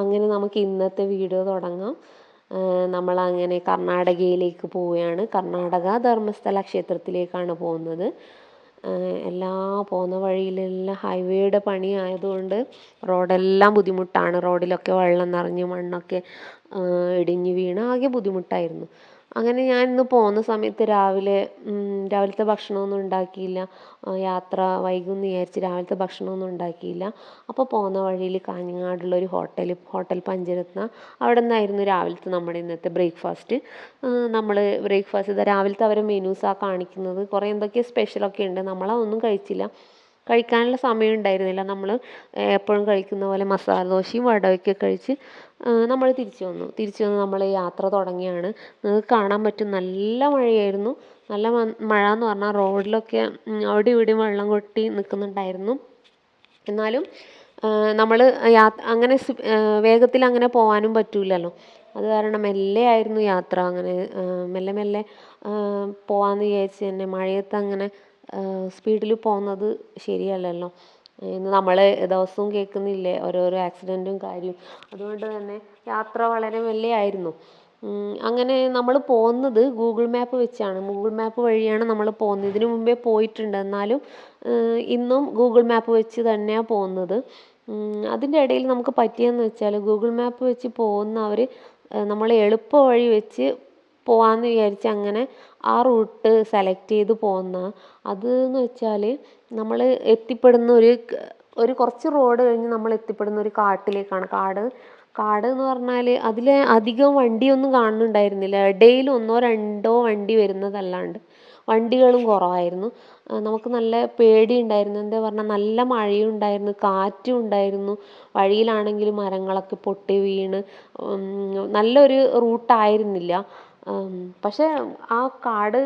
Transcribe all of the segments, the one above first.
അങ്ങനെ നമുക്ക് ഇന്നത്തെ വീഡിയോ തുടങ്ങാം. നമ്മൾ അങ്ങനെ കർണാടകയിലേക്ക് പോവുകയാണ്. കർണാടക ധർമ്മസ്ഥല ക്ഷേത്രത്തിലേക്കാണ് പോകുന്നത്. എല്ലാ പോകുന്ന വഴിയിലെല്ലാം ഹൈവേയുടെ പണി ആയതുകൊണ്ട് റോഡെല്ലാം ബുദ്ധിമുട്ടാണ്. റോഡിലൊക്കെ വെള്ളം നിറഞ്ഞ് മണ്ണൊക്കെ ഇടിഞ്ഞ് വീണ് ആകെ ബുദ്ധിമുട്ടായിരുന്നു. അങ്ങനെ ഞാൻ ഇന്ന് പോകുന്ന സമയത്ത് രാവിലെ രാവിലത്തെ ഭക്ഷണമൊന്നും ഉണ്ടാക്കിയില്ല. യാത്ര വൈകുമെന്ന് വിചാരിച്ച് രാവിലത്തെ ഭക്ഷണമൊന്നും ഉണ്ടാക്കിയില്ല. അപ്പോൾ പോകുന്ന വഴിയിൽ കാഞ്ഞങ്ങാടുള്ള ഒരു ഹോട്ടൽ ഹോട്ടൽ പഞ്ചരത്ന. അവിടെ നിന്നായിരുന്നു രാവിലത്തെ നമ്മുടെ ഇന്നത്തെ ബ്രേക്ക്ഫാസ്റ്റ്. നമ്മൾ ബ്രേക്ക്ഫാസ്റ്റ് ഇതാ രാവിലത്തെ അവരെ മെനൂസാണ് കാണിക്കുന്നത്. കുറേ എന്തൊക്കെയോ സ്പെഷ്യലൊക്കെ ഉണ്ട്. നമ്മളതൊന്നും കഴിച്ചില്ല. കഴിക്കാനുള്ള സമയം ഉണ്ടായിരുന്നില്ല. നമ്മൾ എപ്പോഴും കഴിക്കുന്ന പോലെ മസാല ദോശയും വടയൊക്കെ കഴിച്ച് നമ്മൾ തിരിച്ചു വന്നു. തിരിച്ചു വന്ന് നമ്മൾ യാത്ര തുടങ്ങിയാണ്. നിങ്ങൾക്ക് കാണാൻ പറ്റും നല്ല മഴയായിരുന്നു. നല്ല മഴ എന്ന് പറഞ്ഞാൽ റോഡിലൊക്കെ അവിടെ ഇവിടെയും വെള്ളം കൊട്ടി നിൽക്കുന്നുണ്ടായിരുന്നു. എന്നാലും നമ്മൾ അങ്ങനെ വേഗത്തിൽ അങ്ങനെ പോകാനും പറ്റൂലല്ലോ. അത് കാരണം മെല്ലെ ആയിരുന്നു യാത്ര. അങ്ങനെ മെല്ലെ മെല്ലെ പോകാമെന്ന് വിചാരിച്ച് തന്നെ മഴയത്ത് അങ്ങനെ സ്പീഡിൽ പോകുന്നത് ശരിയല്ലല്ലോ. ഇന്ന് നമ്മൾ ദിവസവും കേൾക്കുന്നില്ലേ ഓരോരോ ആക്സിഡന്റും കാര്യവും. അതുകൊണ്ട് തന്നെ യാത്ര വളരെ മെല്ലെ ആയിരുന്നു അങ്ങനെ നമ്മൾ പോകുന്നത് ഗൂഗിൾ മാപ്പ് വെച്ചാണ്. ഗൂഗിൾ മാപ്പ് വഴിയാണ് നമ്മൾ പോകുന്നത്. ഇതിനു മുമ്പേ പോയിട്ടുണ്ട്. എന്നാലും ഇന്നും ഗൂഗിൾ മാപ്പ് വെച്ച് തന്നെയാണ് പോകുന്നത്. അതിന്റെ ഇടയിൽ നമുക്ക് പറ്റിയെന്ന് വെച്ചാൽ ഗൂഗിൾ മാപ്പ് വെച്ച് പോകുന്നവർ നമ്മൾ എളുപ്പ വഴി വെച്ച് പോവാമെന്ന് വിചാരിച്ച് അങ്ങനെ ആ റൂട്ട് സെലക്ട് ചെയ്ത് പോകുന്ന അത് എന്ന് വെച്ചാൽ നമ്മൾ എത്തിപ്പെടുന്ന ഒരു ഒരു കുറച്ച് റോഡ് കഴിഞ്ഞ് നമ്മൾ എത്തിപ്പെടുന്ന ഒരു കാട്ടിലേക്കാണ്. കാട് കാട് എന്ന് പറഞ്ഞാൽ അതിൽ അധികം വണ്ടിയൊന്നും കാണുന്നുണ്ടായിരുന്നില്ല. ഇടയിൽ ഒന്നോ രണ്ടോ വണ്ടി വരുന്നതല്ലാണ്ട്. വണ്ടികളും കുറവായിരുന്നു. നമുക്ക് നല്ല പേടി ഉണ്ടായിരുന്നു എന്താ പറഞ്ഞാൽ നല്ല മഴയും ഉണ്ടായിരുന്നു കാറ്റും ഉണ്ടായിരുന്നു. വഴിയിലാണെങ്കിൽ മരങ്ങളൊക്കെ പൊട്ടി വീണ് നല്ലൊരു റൂട്ടായിരുന്നില്ല. പക്ഷേ ആ കാട്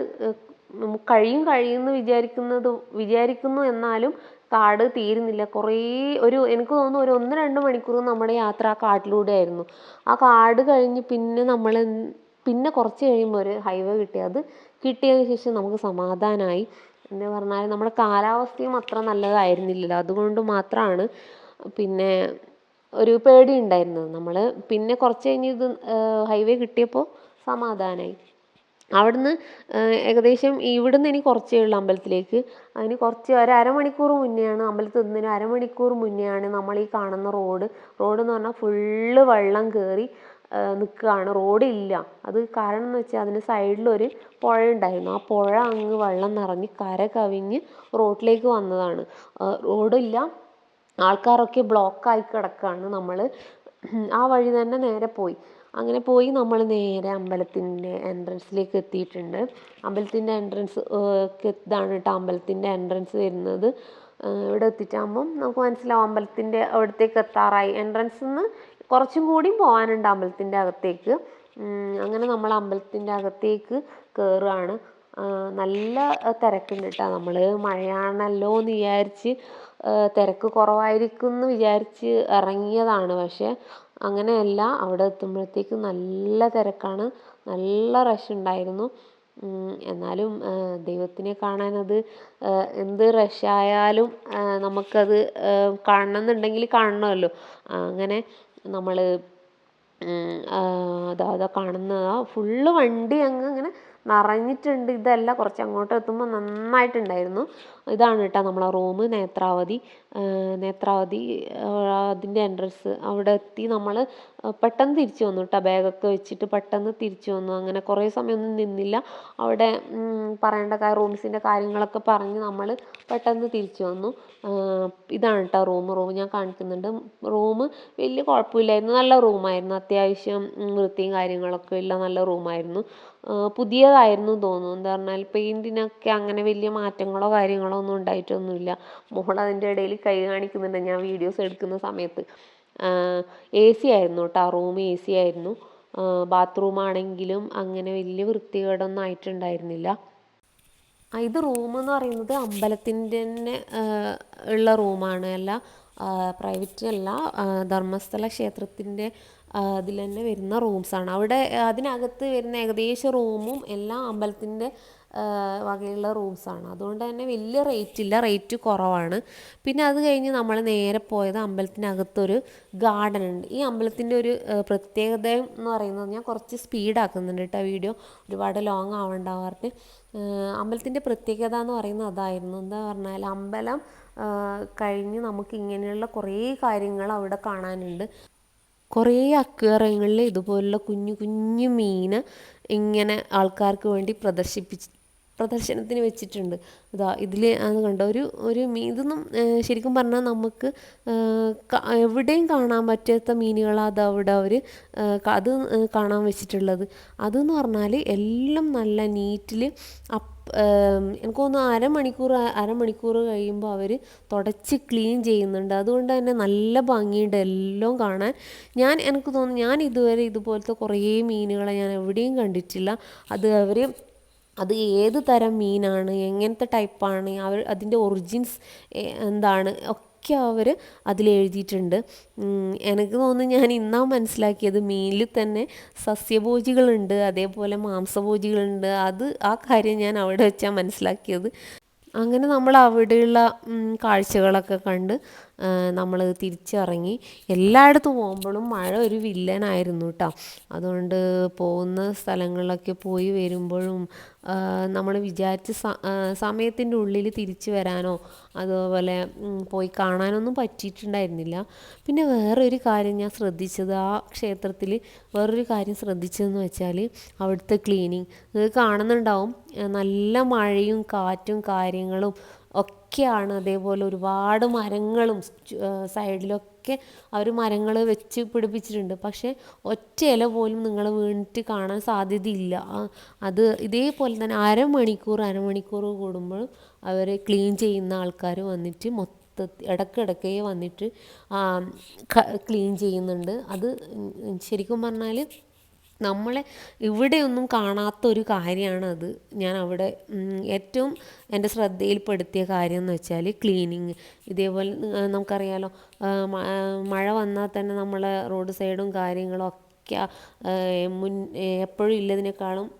കഴിയും കഴിയുമെന്ന് വിചാരിക്കുന്നത് വിചാരിക്കുന്നു എന്നാലും കാട് തീരുന്നില്ല. കുറേ ഒരു എനിക്ക് തോന്നുന്നു ഒരു ഒന്ന് രണ്ട് മണിക്കൂർ നമ്മുടെ യാത്ര ആ കാട്ടിലൂടെ ആയിരുന്നു. ആ കാട് കഴിഞ്ഞ് പിന്നെ നമ്മൾ പിന്നെ കുറച്ച് കഴിയുമ്പോൾ ഒരു ഹൈവേ കിട്ടി. അത് കിട്ടിയതിന് ശേഷം നമുക്ക് സമാധാനമായി എന്ന് പറഞ്ഞാൽ നമ്മുടെ കാലാവസ്ഥയും അത്ര നല്ലതായിരുന്നില്ലല്ലോ. അതുകൊണ്ട് മാത്രമാണ് പിന്നെ ഒരു പേടി ഉണ്ടായിരുന്നത് നമ്മൾ പിന്നെ കുറച്ച് കഴിഞ്ഞ് ഇത് ഹൈവേ കിട്ടിയപ്പോൾ സമാധാനമായി അവിടുന്ന് ഏകദേശം ഇവിടുന്ന് ഇനി കുറച്ചേ ഉള്ളൂ അമ്പലത്തിലേക്ക്. അതിന് കുറച്ച് ഒരു അരമണിക്കൂർ മുന്നെയാണ് അമ്പലത്തിൽ എത്തുന്നതിന് അരമണിക്കൂർ മുന്നെയാണ് നമ്മൾ ഈ കാണുന്ന റോഡ്. റോഡ് എന്ന് പറഞ്ഞാൽ ഫുള്ള് വെള്ളം കയറി നിൽക്കുകയാണ്. റോഡില്ല അത് കാരണം എന്ന് വെച്ചാൽ അതിന്റെ സൈഡിലൊരു പുഴ ഉണ്ടായിരുന്നു. ആ പുഴ അങ്ങ് വെള്ളം നിറഞ്ഞ് കര കവിഞ്ഞ് റോഡിലേക്ക് വന്നതാണ്. റോഡില്ല ആൾക്കാരൊക്കെ ബ്ലോക്കായി കിടക്കുകയാണ് നമ്മൾ ആ വഴി തന്നെ നേരെ പോയി. അങ്ങനെ പോയി നമ്മൾ നേരെ അമ്പലത്തിന്റെ എൻട്രൻസിലേക്ക് എത്തിയിട്ടുണ്ട്. അമ്പലത്തിന്റെ എൻട്രൻസ് ഇതാണ് കേട്ടോ അമ്പലത്തിന്റെ എൻട്രൻസ് വരുന്നത്. ഇവിടെ എത്തിയിട്ടാകുമ്പം നമുക്ക് മനസ്സിലാവും അമ്പലത്തിന്റെ അവിടത്തേക്ക് എത്താറായി. എൻട്രൻസിൽ നിന്ന് കുറച്ചും കൂടിയും പോകാനുണ്ട് അമ്പലത്തിന്റെ അകത്തേക്ക്. അങ്ങനെ നമ്മൾ അമ്പലത്തിന്റെ അകത്തേക്ക് കയറുകയാണ് നല്ല തിരക്കുണ്ട് കേട്ടോ നമ്മൾ മഴയാണല്ലോ എന്ന് വിചാരിച്ച് തിരക്ക് കുറവായിരിക്കും എന്ന് വിചാരിച്ച് ഇറങ്ങിയതാണ്. പക്ഷേ അങ്ങനെയല്ല അവിടെ എത്തുമ്പോഴത്തേക്കും നല്ല തിരക്കാണ് നല്ല റഷ് ഉണ്ടായിരുന്നു. എന്നാലും ദൈവത്തിനെ കാണാനത് എന്ത് റഷായാലും നമുക്കത് കാണണം എന്നുണ്ടെങ്കിൽ കാണണമല്ലോ. അങ്ങനെ നമ്മൾ അതാ അതാ കാണുന്നതാ. ഫുള്ള് വണ്ടി അങ്ങ് ഇങ്ങനെ നിറഞ്ഞിട്ടുണ്ട്. ഇതല്ല കുറച്ച് അങ്ങോട്ട് എത്തുമ്പോൾ നന്നായിട്ടുണ്ടായിരുന്നു. ഇതാണ് കേട്ടോ നമ്മളെ റൂം നേത്രാവതി. നേത്രാവതി അതിന്റെ എൻട്രൻസ് അവിടെ എത്തി. നമ്മൾ പെട്ടെന്ന് തിരിച്ചു വന്നു കേട്ടോ ബാഗൊക്കെ വെച്ചിട്ട് പെട്ടെന്ന് തിരിച്ചു വന്നു. അങ്ങനെ കുറേ സമയമൊന്നും നിന്നില്ല. അവിടെ പറയേണ്ട റൂംസിന്റെ കാര്യങ്ങളൊക്കെ പറഞ്ഞ് നമ്മൾ പെട്ടെന്ന് തിരിച്ചു വന്നു. ഇതാണ് കേട്ടോ റൂം. റൂം ഞാൻ കാണിക്കുന്നുണ്ട്. റൂം വലിയ കുഴപ്പമില്ലായിരുന്നു. നല്ല റൂമായിരുന്നു. അത്യാവശ്യം വൃത്തിയും കാര്യങ്ങളൊക്കെ ഉള്ള നല്ല റൂമായിരുന്നു. പുതിയതായിരുന്നു തോന്നുന്നു. എന്താ പറഞ്ഞാൽ പെയിന്റിനൊക്കെ അങ്ങനെ വലിയ മാറ്റങ്ങളോ കാര്യങ്ങളോ ഒന്നും ഉണ്ടായിട്ടൊന്നുമില്ല. മോൾ അതിന്റെ ഇടയിൽ കൈ കാണിക്കുന്നുണ്ട്. ഞാൻ വീഡിയോസ് എടുക്കുന്ന സമയത്ത്. എ സി ആയിരുന്നു കേട്ടോ റൂം എ സി ആയിരുന്നു. ബാത്റൂം ആണെങ്കിലും അങ്ങനെ വലിയ വൃത്തികേടൊന്നും ആയിട്ടുണ്ടായിരുന്നില്ല. ഇത് റൂം എന്ന് പറയുന്നത് അമ്പലത്തിന്റെ തന്നെ ഉള്ള റൂമാണ് അല്ല പ്രൈവറ്റ് അല്ല ധർമ്മസ്ഥല ക്ഷേത്രത്തിന്റെ അതിൽ തന്നെ വരുന്ന റൂംസാണ് അവിടെ അതിനകത്ത് വരുന്ന ഏകദേശം റൂമും എല്ലാം അമ്പലത്തിന്റെ വകയുള്ള റൂംസാണ് അതുകൊണ്ട് തന്നെ വലിയ റേറ്റ് ഇല്ല റേറ്റ് കുറവാണ്. പിന്നെ അത് കഴിഞ്ഞ് നമ്മൾ നേരെ പോയത് അമ്പലത്തിനകത്തൊരു ഗാർഡൻ ഉണ്ട്. ഈ അമ്പലത്തിന്റെ ഒരു പ്രത്യേകത എന്ന് പറയുന്നത് ഞാൻ കുറച്ച് സ്പീഡാക്കുന്നുണ്ട് കേട്ടോ വീഡിയോ ഒരുപാട് ലോങ് ആവണ്ടാവാറുണ്ട് അമ്പലത്തിന്റെ പ്രത്യേകത എന്ന് പറയുന്നത് അതായിരുന്നു. എന്താ പറഞ്ഞാൽ അമ്പലം കഴിഞ്ഞ് നമുക്ക് ഇങ്ങനെയുള്ള കുറേ കാര്യങ്ങൾ അവിടെ കാണാനുണ്ട്. കുറേ അക്വേറിയങ്ങളിൽ ഇതുപോലുള്ള കുഞ്ഞു കുഞ്ഞു മീന് ഇങ്ങനെ ആൾക്കാർക്ക് വേണ്ടി പ്രദർശിപ്പിച്ച് പ്രദർശനത്തിന് വെച്ചിട്ടുണ്ട്. ഇതാ ഇതിൽ അത് കണ്ട ഒരു ഒരു മീൻ ഇതൊന്നും ശരിക്കും പറഞ്ഞാൽ നമുക്ക് എവിടെയും കാണാൻ പറ്റാത്ത മീനുകളാണ് അത് അവിടെ അവർ അത് കാണാൻ വെച്ചിട്ടുള്ളത്. അതെന്ന് പറഞ്ഞാൽ എല്ലാം നല്ല നീറ്റിൽ അപ്പ് എനിക്ക് തോന്നുന്നു അരമണിക്കൂർ അരമണിക്കൂർ കഴിയുമ്പോൾ അവർ തുടച്ച് ക്ലീൻ ചെയ്യുന്നുണ്ട്. അതുകൊണ്ട് തന്നെ നല്ല ഭംഗിയുണ്ട് എല്ലാം കാണാൻ. ഞാൻ എനിക്ക് തോന്നുന്നു ഞാൻ ഇതുവരെ ഇതുപോലത്തെ കുറേ മീനുകളെ ഞാൻ എവിടെയും കണ്ടിട്ടില്ല. അത് അവർ അത് ഏത് തരം മീനാണ് എങ്ങനത്തെ ടൈപ്പാണ് അവർ അതിന്റെ ഒറിജിൻസ് എന്താണ് ഒക്കെ അവർ അതിൽ എഴുതിയിട്ടുണ്ട്. എനിക്ക് തോന്നുന്നു ഞാൻ ഇന്നാ മനസ്സിലാക്കിയത് മീനിൽ തന്നെ സസ്യഭോജികളുണ്ട് അതേപോലെ മാംസഭോജികളുണ്ട്. അത് ആ കാര്യം ഞാൻ അവിടെ വെച്ചാണ് മനസ്സിലാക്കിയത്. അങ്ങനെ നമ്മൾ അവിടെയുള്ള കാഴ്ചകളൊക്കെ കണ്ട് നമ്മൾ തിരിച്ചിറങ്ങി എല്ലായിടത്തും പോകുമ്പോഴും മഴ ഒരു വില്ലനായിരുന്നു കേട്ടോ അതുകൊണ്ട് പോകുന്ന സ്ഥലങ്ങളിലൊക്കെ പോയി വരുമ്പോഴും നമ്മൾ വിചാരിച്ച സമയത്തിന്റെ ഉള്ളിൽ തിരിച്ചു വരാനോ അതുപോലെ പോയി കാണാനൊന്നും പറ്റിയിട്ടുണ്ടായിരുന്നില്ല. പിന്നെ വേറൊരു കാര്യം ഞാൻ ശ്രദ്ധിച്ചത് ആ ക്ഷേത്രത്തിൽ വേറൊരു കാര്യം ശ്രദ്ധിച്ചതെന്ന് വെച്ചാൽ അവിടുത്തെ ക്ലീനിങ്. ഇത് കാണുന്നുണ്ടാവും നല്ല മഴയും കാറ്റും കാര്യങ്ങളും ഒക്കെയാണ് അതേപോലെ ഒരുപാട് മരങ്ങളും സൈഡിലൊക്കെ അവർ മരങ്ങൾ വെച്ച് പിടിപ്പിച്ചിട്ടുണ്ട്. പക്ഷേ ഒറ്റ ഇല പോലും നിങ്ങൾ വീണിട്ട് കാണാൻ സാധ്യതയില്ല. അത് ഇതേപോലെ തന്നെ അരമണിക്കൂർ അരമണിക്കൂർ കൂടുമ്പോഴും അവർ ക്ലീൻ ചെയ്യുന്ന ആൾക്കാർ വന്നിട്ട് മൊത്തം ഇടക്കിടക്കേ വന്നിട്ട് ക്ലീൻ ചെയ്യുന്നുണ്ട്. അത് ശരിക്കും പറഞ്ഞാൽ നമ്മളെ ഇവിടെയൊന്നും കാണാത്ത ഒരു ഞാൻ അവിടെ ഏറ്റവും എന്റെ ശ്രദ്ധയിൽപ്പെടുത്തിയ കാര്യം എന്ന് വെച്ചാൽ ക്ലീനിങ്. ഇതേപോലെ നമുക്കറിയാലോ മഴ വന്നാൽ തന്നെ നമ്മളെ റോഡ് സൈഡും കാര്യങ്ങളും ഒക്കെ മുൻ എപ്പോഴും ഇല്ലതിനേക്കാളും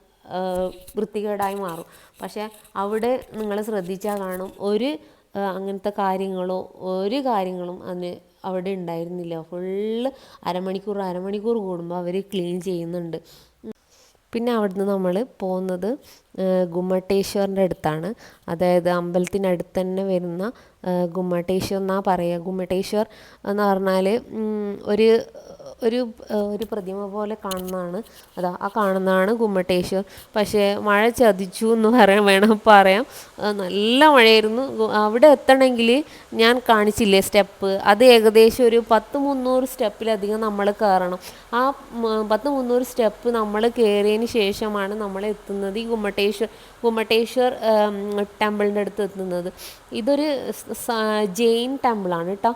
വൃത്തികേടായി മാറും. പക്ഷേ അവിടെ നിങ്ങൾ ശ്രദ്ധിച്ചാൽ കാണും. ഒരു അങ്ങനത്തെ കാര്യങ്ങളോ ഒരു കാര്യങ്ങളും അതിന് അവിടെ ഉണ്ടായിരുന്നില്ല. ഫുള്ള് അരമണിക്കൂർ അരമണിക്കൂർ കൂടുമ്പോൾ അവർ ക്ലീൻ ചെയ്യുന്നുണ്ട്. പിന്നെ അവിടുന്ന് നമ്മൾ പോകുന്നത് ഗുമ്മട്ടേശ്വറിന്റെ അടുത്താണ്. അതായത് അമ്പലത്തിനടുത്ത് തന്നെ വരുന്ന ഗുമ്മട്ടേശ്വർ എന്നാ പറയുക ഗുമ്മട്ടേശ്വർ എന്ന് പറഞ്ഞാൽ ഒരു ഒരു ഒരു പ്രതിമ പോലെ കാണുന്നതാണ്. അതാ ആ കാണുന്നതാണ് ഗുമ്മട്ടേശ്വർ പക്ഷേ മഴ ചതിച്ചു എന്ന് പറയാൻ വേണം പറയാം. നല്ല മഴയായിരുന്നു. അവിടെ എത്തണമെങ്കിൽ ഞാൻ കാണിച്ചില്ലേ സ്റ്റെപ്പ്? അത് ഏകദേശം ഒരു പത്ത് മുന്നൂറ് സ്റ്റെപ്പിലധികം നമ്മൾ കയറണം. ആ പത്ത് മുന്നൂറ് സ്റ്റെപ്പ് നമ്മൾ കയറിയതിന് ശേഷമാണ് നമ്മൾ എത്തുന്നത് ഈ ഗുമ്മട്ടേശ്വർ ഗുമ്മട്ടേശ്വർ ടെമ്പിളിന്റെ അടുത്ത് എത്തുന്നത്. ഇതൊരു ജെയിൻ ടെമ്പിളാണ് കേട്ടോ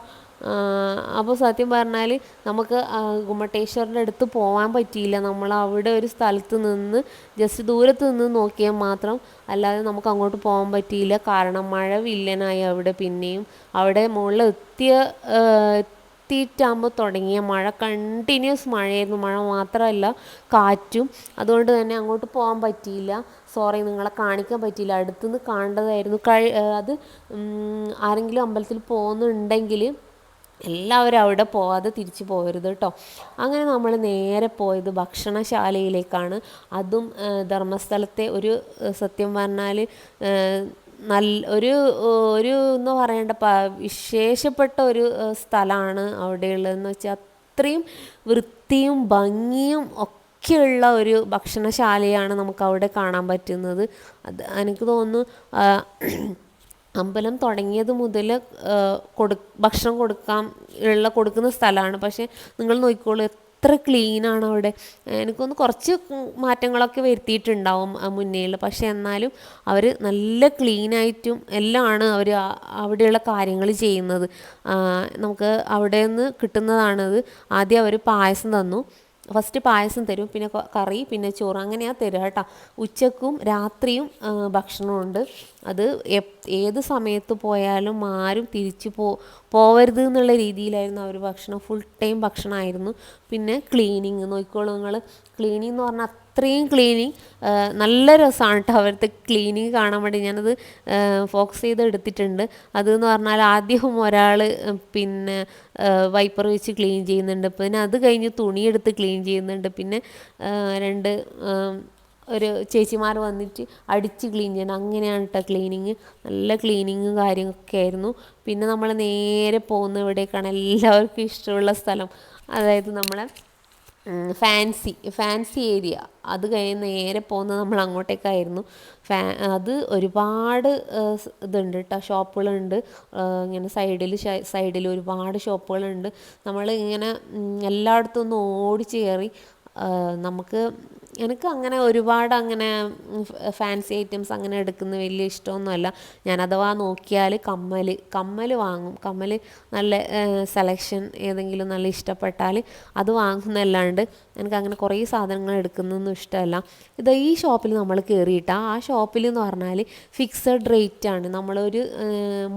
അപ്പോൾ സത്യം പറഞ്ഞാൽ നമുക്ക് ഗുമ്മട്ടേശ്വറിന്റെ അടുത്ത് പോകാൻ പറ്റിയില്ല. നമ്മൾ അവിടെ ഒരു സ്ഥലത്ത് നിന്ന് ജസ്റ്റ് ദൂരത്ത് നിന്ന് നോക്കിയാൽ മാത്രം അല്ലാതെ നമുക്ക് അങ്ങോട്ട് പോകാൻ പറ്റിയില്ല. കാരണം മഴ വില്ലനായി അവിടെ പിന്നെയും. അവിടെ മുകളിൽ എത്തിയ എത്തിയിട്ടാകുമ്പോൾ തുടങ്ങിയ മഴ കണ്ടിന്യൂസ് മഴയായിരുന്നു. മഴ മാത്രമല്ല കാറ്റും. അതുകൊണ്ട് തന്നെ അങ്ങോട്ട് പോകാൻ പറ്റിയില്ല. സോറി നിങ്ങളെ കാണിക്കാൻ പറ്റിയില്ല. അടുത്തുനിന്ന് കാണേണ്ടതായിരുന്നു കഴി അത് ആരെങ്കിലും അമ്പലത്തിൽ പോകുന്നുണ്ടെങ്കിൽ എല്ലാവരും അവിടെ പോവാതെ തിരിച്ചു പോകരുത് കേട്ടോ അങ്ങനെ നമ്മൾ നേരെ പോയത് ഭക്ഷണശാലയിലേക്കാണ്. അതും ധർമ്മസ്ഥലത്തെ ഒരു സത്യം പറഞ്ഞാൽ നല്ല ഒരു ഒരു എന്ന് പറയേണ്ട വിശേഷപ്പെട്ട ഒരു സ്ഥലമാണ് അവിടെയുള്ളതെന്ന് വെച്ചാൽ അത്രയും വൃത്തിയും ഭംഗിയും ഒക്കെയുള്ള ഒരു ഭക്ഷണശാലയാണ് നമുക്ക് അവിടെ കാണാൻ പറ്റുന്നത്. അത് എനിക്ക് തോന്നുന്നു അമ്പലം തുടങ്ങിയത് മുതൽ കൊടു ഭക്ഷണം കൊടുക്കാം ഉള്ള കൊടുക്കുന്ന സ്ഥലമാണ് പക്ഷേ നിങ്ങൾ നോക്കിക്കോളൂ എത്ര ആണ് അവിടെ. എനിക്കൊന്ന് കുറച്ച് മാറ്റങ്ങളൊക്കെ വരുത്തിയിട്ടുണ്ടാവും ആ മുന്നേയിൽ പക്ഷേ എന്നാലും അവർ നല്ല ക്ലീനായിട്ടും എല്ലാമാണ് അവർ അവിടെയുള്ള കാര്യങ്ങൾ ചെയ്യുന്നത്. നമുക്ക് അവിടെ നിന്ന് കിട്ടുന്നതാണത്. ആദ്യം അവർ പായസം തന്നു. ഫസ്റ്റ് പായസം തരും. പിന്നെ കറി പിന്നെ ചോറ്. അങ്ങനെയാണ് തരിക കേട്ടോ. ഉച്ചക്കും രാത്രിയും ഭക്ഷണമുണ്ട്. അത് എപ്പോഴും ഏത് സമയത്ത് പോയാലും ആരും തിരിച്ചു പോ പോവരുത് എന്നുള്ള രീതിയിലായിരുന്നു അവർ ഭക്ഷണം ഫുൾ ടൈം ഭക്ഷണമായിരുന്നു പിന്നെ ക്ലീനിങ് നോക്കിക്കോളൂ നിങ്ങൾ ക്ലീനിങ് എന്ന് പറഞ്ഞാൽ അത്രയും ക്ലീനിങ് നല്ല രസമാണ് കേട്ടോ അവരുടെ ക്ലീനിങ് കാണാൻ വേണ്ടി. ഞാനത് ഫോക്കസ് ചെയ്ത് എടുത്തിട്ടുണ്ട്. അതെന്ന് പറഞ്ഞാൽ ആദ്യം ഒരാൾ പിന്നെ വൈപ്പർ വെച്ച് ക്ലീൻ ചെയ്യുന്നുണ്ട്. പിന്നെ അത് കഴിഞ്ഞ് തുണിയെടുത്ത് ക്ലീൻ ചെയ്യുന്നുണ്ട്. പിന്നെ രണ്ട് ഒരു ചേച്ചിമാർ വന്നിട്ട് അടിച്ച് ക്ലീൻ ചെയ്യണം. അങ്ങനെയാണ് കേട്ടോ ക്ലീനിങ് നല്ല ക്ലീനിങ് കാര്യങ്ങളൊക്കെ ആയിരുന്നു. പിന്നെ നമ്മൾ നേരെ പോകുന്ന ഇവിടേക്കാണ് എല്ലാവർക്കും ഇഷ്ടമുള്ള സ്ഥലം. അതായത് നമ്മളെ ഫാൻസി ഫാൻസി ഏരിയ അത് കഴിഞ്ഞ് നേരെ പോകുന്നത് നമ്മൾ അങ്ങോട്ടേക്കായിരുന്നു. ഫാ അത് ഒരുപാട് ഇതുണ്ട് കേട്ടോ ഷോപ്പുകളുണ്ട്. ഇങ്ങനെ സൈഡിൽ സൈഡിൽ ഒരുപാട് ഷോപ്പുകളുണ്ട്. നമ്മൾ ഇങ്ങനെ എല്ലായിടത്തും ഒന്ന് ഓടിച്ചു കയറി നമുക്ക് എനിക്ക് അങ്ങനെ ഒരുപാട് അങ്ങനെ ഫാൻസി ഐറ്റംസ് അങ്ങനെ എടുക്കുന്ന വലിയ ഇഷ്ടമൊന്നുമല്ല. ഞാൻ അഥവാ നോക്കിയാൽ കമ്മൽ കമ്മൽ വാങ്ങും. കമ്മൽ നല്ല സെലക്ഷൻ ഏതെങ്കിലും നല്ല ഇഷ്ടപ്പെട്ടാൽ അത് വാങ്ങുന്നതല്ലാണ്ട് എനിക്ക് അങ്ങനെ കുറേ സാധനങ്ങൾ എടുക്കുന്നൊന്നും ഇഷ്ടമല്ല. ഇത് ഈ ഷോപ്പിൽ നമ്മൾ കയറിയിട്ടാ ആ ഷോപ്പിൽ എന്ന് പറഞ്ഞാൽ ഫിക്സഡ് റേറ്റ് ആണ് നമ്മളൊരു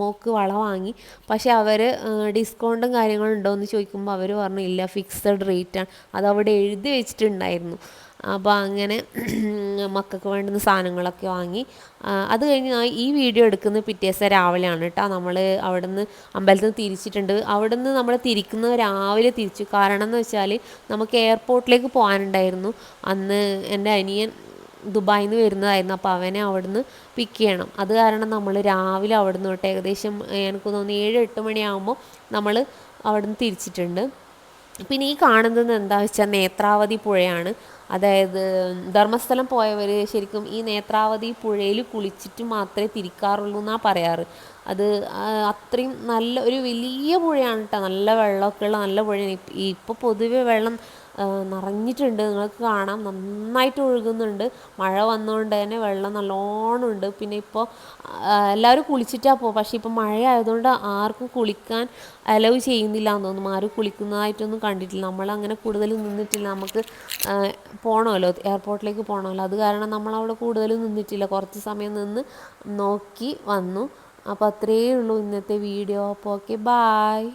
മോക്ക് വള വാങ്ങി പക്ഷേ അവർ ഡിസ്കൗണ്ടും കാര്യങ്ങളും ഉണ്ടോ എന്ന് ചോദിക്കുമ്പോൾ അവർ പറഞ്ഞു ഇല്ല ഫിക്സഡ് റേറ്റ്. ആണ് അത് അവിടെ എഴുതി വെച്ചിട്ടുണ്ടായിരുന്നു. അപ്പോൾ അങ്ങനെ മക്കൾക്ക് വേണ്ടുന്ന സാധനങ്ങളൊക്കെ വാങ്ങി. അത് കഴിഞ്ഞ് ഈ വീഡിയോ എടുക്കുന്ന പിറ്റേ ദിവസം രാവിലെയാണ് കേട്ടോ നമ്മൾ അവിടെ നിന്ന് അമ്പലത്തിൽ നിന്ന് തിരിച്ചിട്ടുണ്ട്. അവിടെ നിന്ന് നമ്മൾ തിരിക്കുന്നത് രാവിലെ തിരിച്ചു. കാരണം എന്ന് വെച്ചാൽ നമുക്ക് എയർപോർട്ടിലേക്ക് പോകാനുണ്ടായിരുന്നു. അന്ന് എന്റെ അനിയൻ ദുബായിൽ നിന്ന് വരുന്നതായിരുന്നു. അപ്പോൾ അവനെ അവിടുന്ന് പിക്ക് ചെയ്യണം. അത് കാരണം നമ്മൾ രാവിലെ അവിടെ നിന്ന് തൊട്ട് ഏകദേശം എനിക്ക് തോന്നുന്നു ഏഴ് എട്ട് മണിയാകുമ്പോൾ നമ്മൾ അവിടെ നിന്ന് തിരിച്ചിട്ടുണ്ട്. പിന്നെ ഈ കാണുന്നത് എന്താ വെച്ചാൽ നേത്രാവതി പുഴയാണ്. അതായത് ധർമ്മസ്ഥലം പോയവർ ശരിക്കും ഈ നേത്രാവതി പുഴയിൽ കുളിച്ചിട്ട് മാത്രമേ തിരിക്കാറുള്ളൂ എന്നാണ് പറയാറ്. അത് അത്രയും നല്ല ഒരു വലിയ പുഴയാണ് കേട്ടോ നല്ല വെള്ളമൊക്കെ ഉള്ള നല്ല പുഴയാണ്. ഇപ്പോൾ പൊതുവെ വെള്ളം നിറഞ്ഞിട്ടുണ്ട്. നിങ്ങൾക്ക് കാണാം. നന്നായിട്ട് ഒഴുകുന്നുണ്ട്. മഴ വന്നുകൊണ്ട് തന്നെ വെള്ളം നല്ലോണം ഉണ്ട്. പിന്നെ ഇപ്പോൾ എല്ലാവരും കുളിച്ചിട്ടാ പോകും പക്ഷേ ഇപ്പോൾ മഴ ആയതുകൊണ്ട് ആർക്കും കുളിക്കാൻ അലവ് ചെയ്യുന്നില്ല എന്ന് തോന്നുന്നു. ആരും കുളിക്കുന്നതായിട്ടൊന്നും കണ്ടിട്ടില്ല. നമ്മളങ്ങനെ കൂടുതൽ നിന്നിട്ടില്ല. നമുക്ക് പോകണമല്ലോ എയർപോർട്ടിലേക്ക് പോകണമല്ലോ അത് കാരണം നമ്മളവിടെ കൂടുതൽ നിന്നിട്ടില്ല. കുറച്ച് സമയം നിന്ന് നോക്കി വന്നു. അപ്പോൾ അത്രയേ ഉള്ളൂ ഇന്നത്തെ വീഡിയോ. അപ്പോൾ ഓക്കെ ബായ്